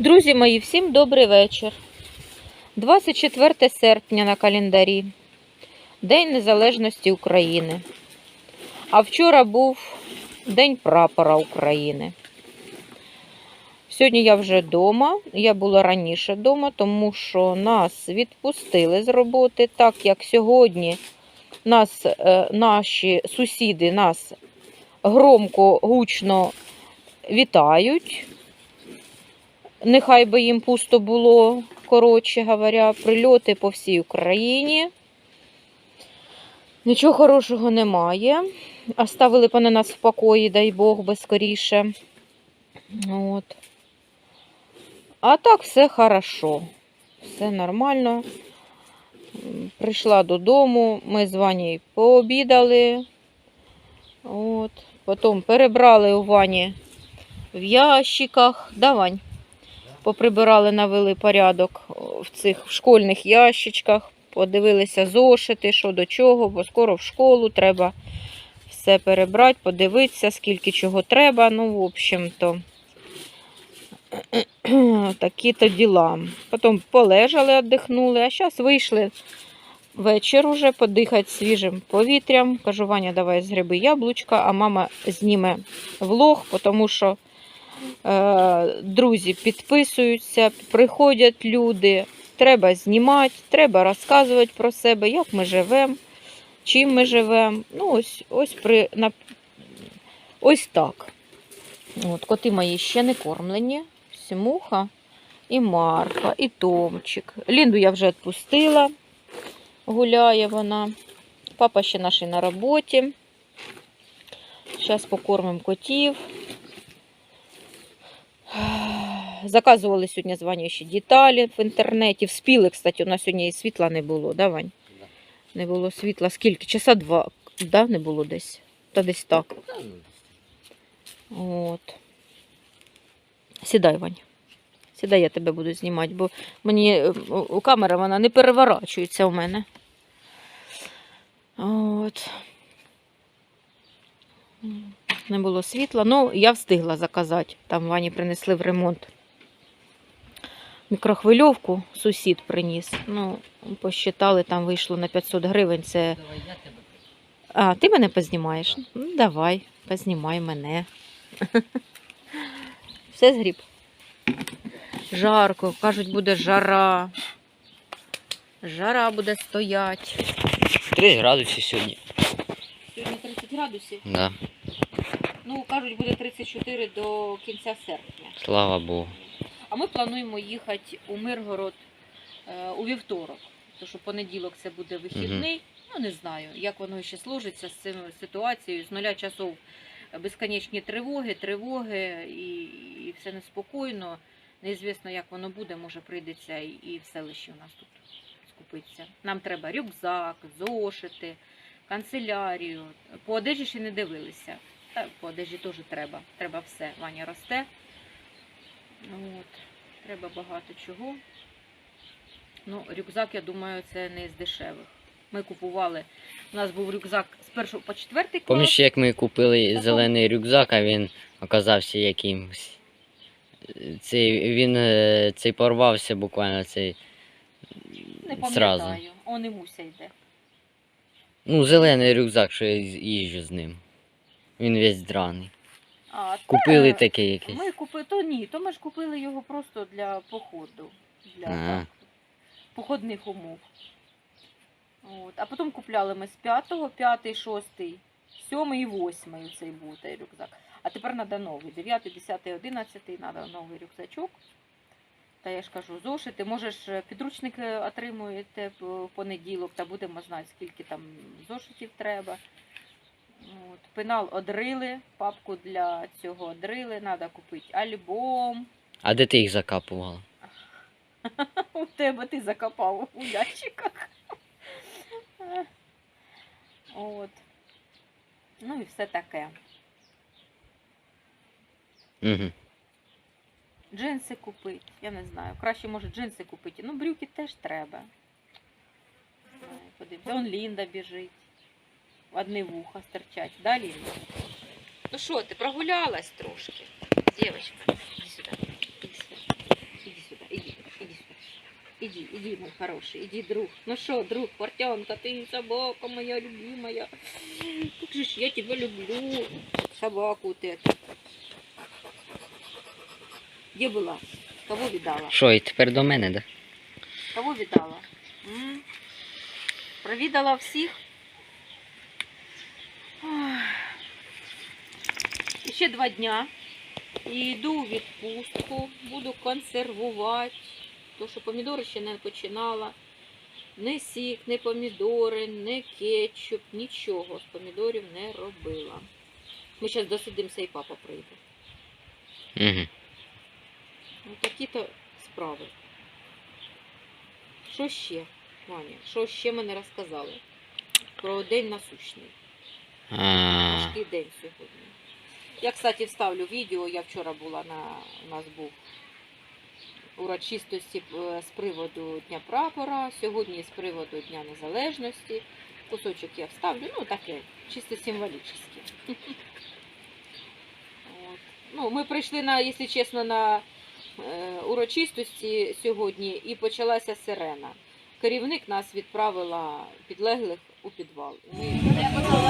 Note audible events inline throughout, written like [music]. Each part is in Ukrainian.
Друзі мої, всім добрий вечір. 24 серпня на календарі. День Незалежності України. А вчора був День прапора України. Сьогодні я вже вдома. Я була раніше вдома, тому що нас відпустили з роботи, так як сьогодні нас, е, наші сусіди нас громко, гучно вітають. Нехай би їм пусто було, коротше говоря, прильоти по всій Україні. Нічого хорошого немає. Оставили пане нас в покої, дай Бог, би скоріше. От. А так все хорошо. Все нормально. Прийшла додому, ми з Ванею пообідали. От. Потім перебрали у Вані в ящиках. Да, Вань? Поприбирали, навели порядок в цих школьних ящичках, подивилися зошити, що до чого, бо скоро в школу треба все перебрати, подивитися, скільки чого треба. Ну, в общем-то, [clears throat] такі-то діла. Потім полежали, віддихнули, а зараз вийшли вечір уже подихати свіжим повітрям. Кажу, Ваня, давай згриби яблучка, а мама зніме влог, тому що е, друзі підписуються, приходять люди. Треба знімати, треба розказувати про себе, як ми живемо, чим ми живемо. Ну, ось, ось, при, на, ось так. От, коти мої ще не кормлені. Сімуха і Марка, і Томчик. Лінду я вже відпустила. Гуляє вона. Папа ще наш на роботі. Зараз покормимо котів. [sighs] Заказували сьогодні з Ванею ще деталі в інтернеті. Вспіли, кстати, у нас сьогодні і світла не було, да, Вань? Да. Не було світла. Скільки? Часа два, да, не було десь. Та десь так. От. Сідай, Вань. Сідай, я тебе буду знімати, бо мені е, камера вона не переворачується у мене. От. Не було світла. Ну, я встигла заказати. Там Вані принесли в ремонт. Мікрохвильовку сусід приніс. Ну, посчитали, там вийшло на 500 гривень. Це а, ти мене познімаєш? Ну, давай, познімай мене. [laughs] Все згріб. Жарко, кажуть, буде жара. Жара буде стоять. 3 градуси сьогодні. Сьогодні 30 градусів. Да. Ну, кажуть, буде 34 до кінця серпня. Слава Богу. А ми плануємо їхати у Миргород е, у вівторок. Тому що понеділок це буде вихідний. Ну, не знаю, як воно ще сложиться з цим ситуацією. З нуля часов безконечні тривоги, тривоги і, і все неспокійно. Неізвісно, як воно буде, може прийдеться і, і в селищі у нас тут скупитися. Нам треба рюкзак, зошити, канцелярію. По одежі ще не дивилися. Та по одежі теж треба. Треба все. Ваня росте. Ну, От. Треба багато чого. Ну, рюкзак, я думаю, це не з дешевих. Ми купували. У нас був рюкзак з першого по четвертий клас. Пам'ятаєш, як ми купили Ага. зелений рюкзак, а він оказався якимось. Цей, він е, цей порвався буквально цей. Не пам'ятаю. Он і Муся йде. Ну, зелений рюкзак, що я їжджу з ним. Він весь драний. А, Купили та, такий якийсь. Ми купили, то ні, то ми ж купили його просто для походу. Для так, походних умов. От. А потім купляли ми з 5, 5, 6, 7 і 8 цей був той рюкзак. А тепер треба новий. 9, 10, 11 треба новий рюкзачок. Та я ж кажу, зошити. Можеш е, підручники отримуєте в понеділок, та будемо знати, скільки там зошитів треба. От. Пенал одрили, папку для цього одрили, треба купити альбом. А де ти їх закапувала? [laughs] У тебе ти закопав у ящиках. От. Ну і все таке. Угу. Джинси купити, я не знаю. Краще може джинси купити. Ну, брюки теж треба. Подивіться, он Лінда біжить Одне вуха стирчать. Да, Лінда? Ну що, ти прогулялась трошки? Дівчинка, іди сюди. Іди сюди. Иди, иди, мой хороший, иди, друг. Ну что, друг, портянка, ты собака моя любимая. Как же ж я тебя люблю. Собаку ты. эту. Где была? Кого видала? Що, і тепер до мене, да? Кого видала? М? Провідала всіх? Ще два дня. І йду у відпустку, буду консервувати. Тому що помідори ще не починала. Ні сік, ні помідори, ні кетчуп, нічого з помідорів не робила. Ми зараз досидимося і папа прийде. Угу. Ну, такі-то справи. Що ще, Ваня? Що ще мене розказали? Про день насущний. Важкий день сьогодні. Я, кстати, вставлю відео. Я вчора була на у нас був урочистості е, з приводу Дня прапора, сьогодні з приводу Дня Незалежності. Кусочок я вставлю, ну таке, чисто символічне. Ну, ми прийшли на, якщо чесно, на е, урочистості сьогодні і почалася сирена. Керівник нас відправила підлеглих у підвал. Ми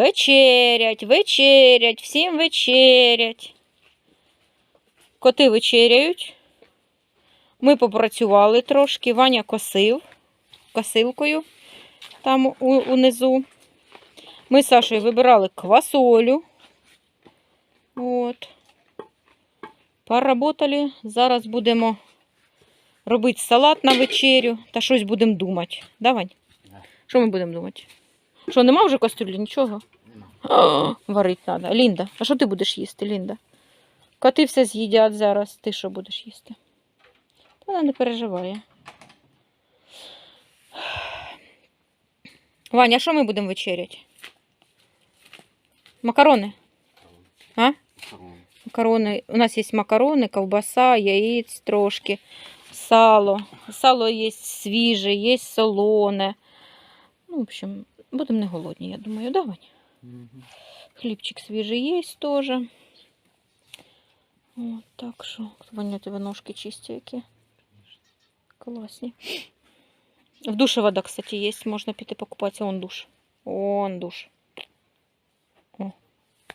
Вечерять, вечерять, всім вечерять. Коти вечеряють. Ми попрацювали трошки. Ваня косив косилкою там унизу. Ми з Сашою вибирали квасолю. От. Поработали. Зараз будемо робити салат на вечерю та щось будемо думати. Да, Вань? Що ми будемо думати? Що, нема вже кастрюлі? Нічого? О, варить треба. Лінда, а що ти будеш їсти, Лінда? Коти все з'їдять зараз. Ти що будеш їсти? Вона не переживає. Ваня, а що ми будемо вечеряти? Макарони? А? Макарони. У нас є макарони, ковбаса, яєць трошки, сало. Сало є свіже, є солоне. Ну, в общем, будемо не голодні, я думаю, да, Ваня? Мгм. Хлібчик свіжий є теж. От, так що, Ваня, тебе ножки чисті які. Класні. В душі вода, кстати, є, можна піти покупатися. Он душ. Он душ.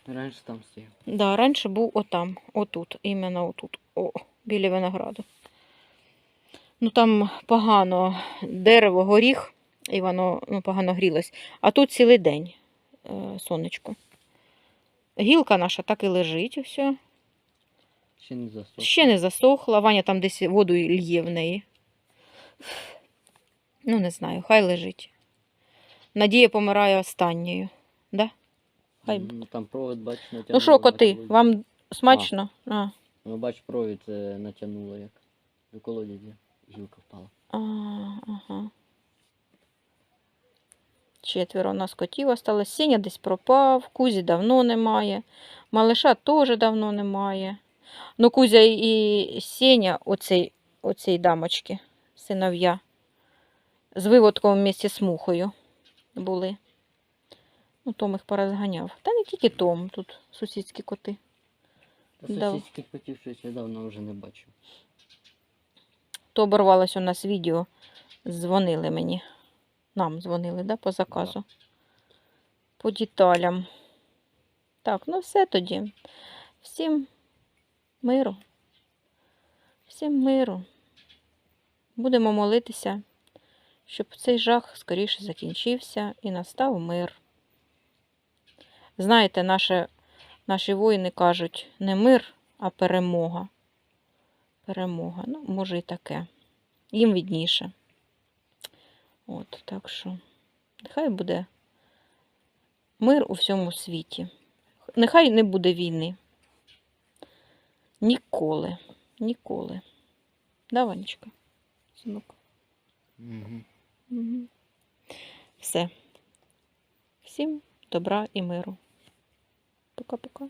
Раніше там стояв. Да, раніше був отам, отут, іменно отут, о, біля винограду. Ну там погано дерево, горіх, і воно ну, погано грілось. А тут цілий день е, сонечко. Гілка наша так і лежить, все. Ще не засох. Ще не засохла. Ваня там десь воду лє в неї. Ну, не знаю, хай лежить. Надія помирає останньою. Да? Хай. Ну там провод, бач, натягнуло. Ну що, коти, бач, вам смачно? А. Ну, бач, провід е, натягнуло як. До колодязі гілка впала. А, ага. Четверо у нас котів осталось. Сеня десь пропав, Кузі давно немає. Малиша теж давно немає. Ну, Кузя і Сеня, оцей, оцей дамочки, синов'я, з виводком вместе з мухою були. Ну, Том їх порозганяв. Та не тільки Том, тут сусідські коти. Та сусідських котів щось я давно вже не бачу. То оборвалось у нас відео. Дзвонили мені. Нам дзвонили, да, по заказу. По деталям. Так, ну все тоді. Всім миру. Всім миру. Будемо молитися, щоб цей жах скоріше закінчився і настав мир. Знаєте, наші, наші воїни кажуть не мир, а перемога. Перемога. Ну, може і таке. Їм відніше. От, так що, нехай буде мир у всьому світі. Нехай не буде війни. Ніколи. Ніколи. Да, Ванечка? Синок? Угу. Мгм. Все. Всім добра і миру. Пока-пока.